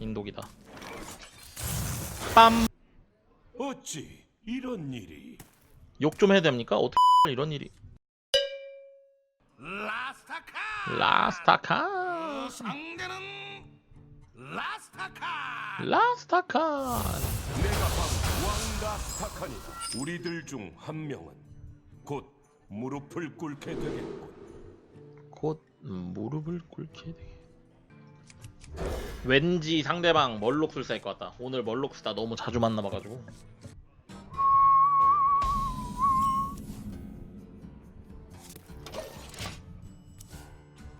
인독이다. 빰. 어찌 이런 일이 욕 좀 해야 됩니까? 어떻게 이런 일이? 라스타카 라스타칸. 상대는 라스타카 라스타칸. 내가 바로 왕 라스타칸이다 우리들 중 한 명은 곧 무릎을 꿇게 되겠군 곧 무릎을 꿇게 되게. 왠지 상대방 멀록술사일 것 같다. 오늘 멀록술사 너무 자주 만나봐가지고.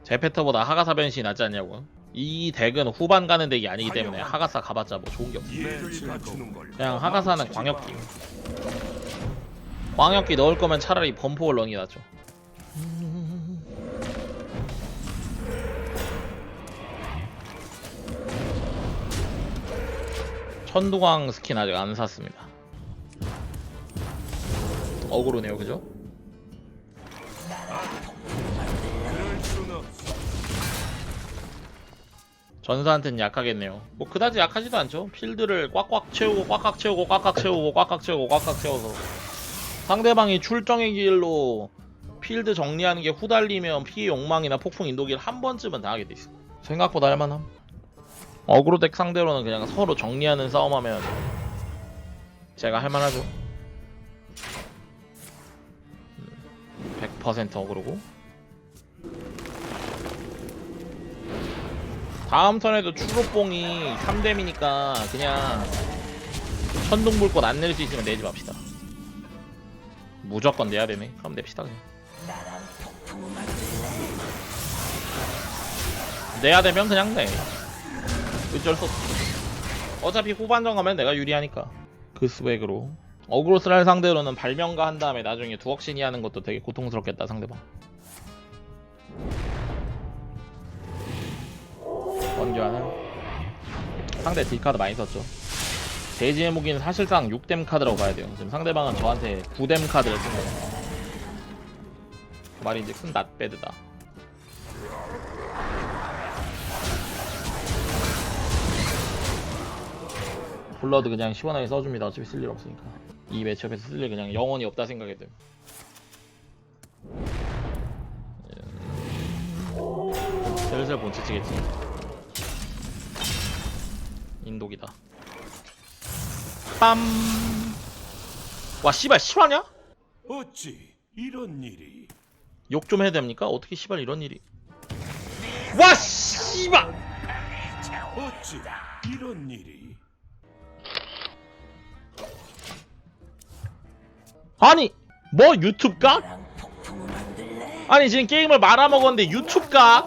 제페터보다 하가사 변신이 낫지 않냐고. 이 덱은 후반 가는 덱이 아니기 때문에 하가사 가봤자 뭐 좋은 게 없어. 걸 그냥 하가사는 광역기. 광역기 넣을 거면 차라리 넣는 게 낫죠. 천두광 스킨 아직 안 샀습니다. 어그로네요, 그죠? 전사한테는 약하겠네요. 뭐 그다지 약하지도 않죠. 필드를 꽉꽉 채우고 꽉꽉 채우고 꽉꽉 채우고 꽉꽉 채우고 꽉꽉 채워서 상대방이 출정의 길로 필드 정리하는 게 후달리면 피해 욕망이나 폭풍 인도기를 한 번쯤은 당하게 돼 있어. 생각보다 할만함. 어그로 덱 상대로는 그냥 서로 정리하는 싸움하면 제가 할만하죠. 음, 100% 어그로고. 다음 턴에도 추로뽕이 3뎀이니까 그냥 천둥불꽃 안낼수 있으면 내지 맙시다. 무조건 내야 되네. 그럼 냅시다 그냥. 내야 되면 그냥 내. 어쩔 수 없어. 어차피 후반전 가면 내가 유리하니까. 그 스웩으로. 어그로스랄 상대로는 발명가 한 다음에 나중에 두억신이 하는 것도 되게 고통스럽겠다 상대방. 원교환은 상대 딜카드 많이 썼죠. 대지의 무기는 사실상 6뎀 카드라고 봐야 돼요. 지금 상대방은 저한테 9뎀 카드를 쓴 거예요. 큰 낫배드다. 블러드 그냥 시원하게 써줍니다. 어차피 쓸 일 없으니까. 이 매치업에서 쓸 일 그냥 영원히 없다 생각이 돼. 슬슬 본체 치겠지. 인독이다. 빰. 와 씨발 실화냐? 어찌 이런 일이 욕 좀 해야 됩니까? 어떻게 씨발 이런 일이? 와 씨발. 어찌 이런 일이 아니 뭐 유튜브가? 아니 지금 게임을 말아먹었는데 유튜브가?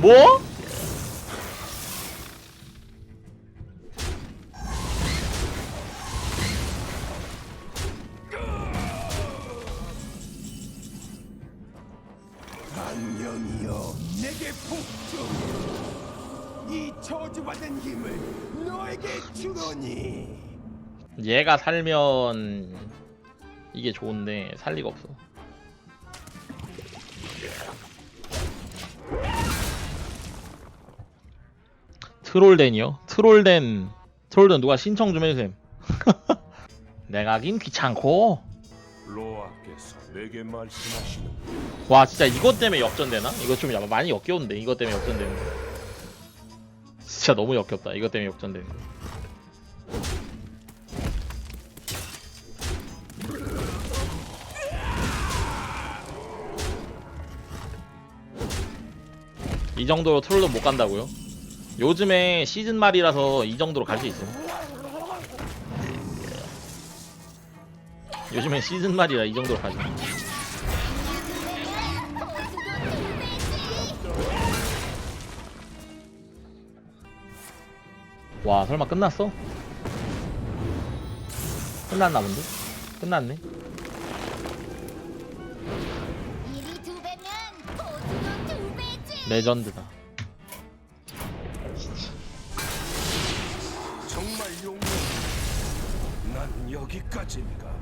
뭐? 안녕이여 내게 복종해 이 저주받은 힘을 너에게 주노니 얘가 살면 이게 좋은데 살 리가 없어. 트롤덴이요? 트롤덴 트롤덴 누가 신청 좀 해주셈. 내가 하긴 귀찮고. 로아께서 내게 말씀하시는 와 진짜 이것 때문에 역전되나? 이거 좀 야- 많이 역겨운데 이것 때문에 역전되는 거. 진짜 너무 역겹다. 이것 때문에 역전되는 거. 이 정도로 트롤도 못 간다고요? 요즘에 시즌 말이라서 이 정도로 갈 수 있어. 요즘엔 시즌 말이라 이 정도로 가지. 와 설마 끝났어? 끝났나 본데? 끝났네 레전드다. 정말 용난 여기까지인가.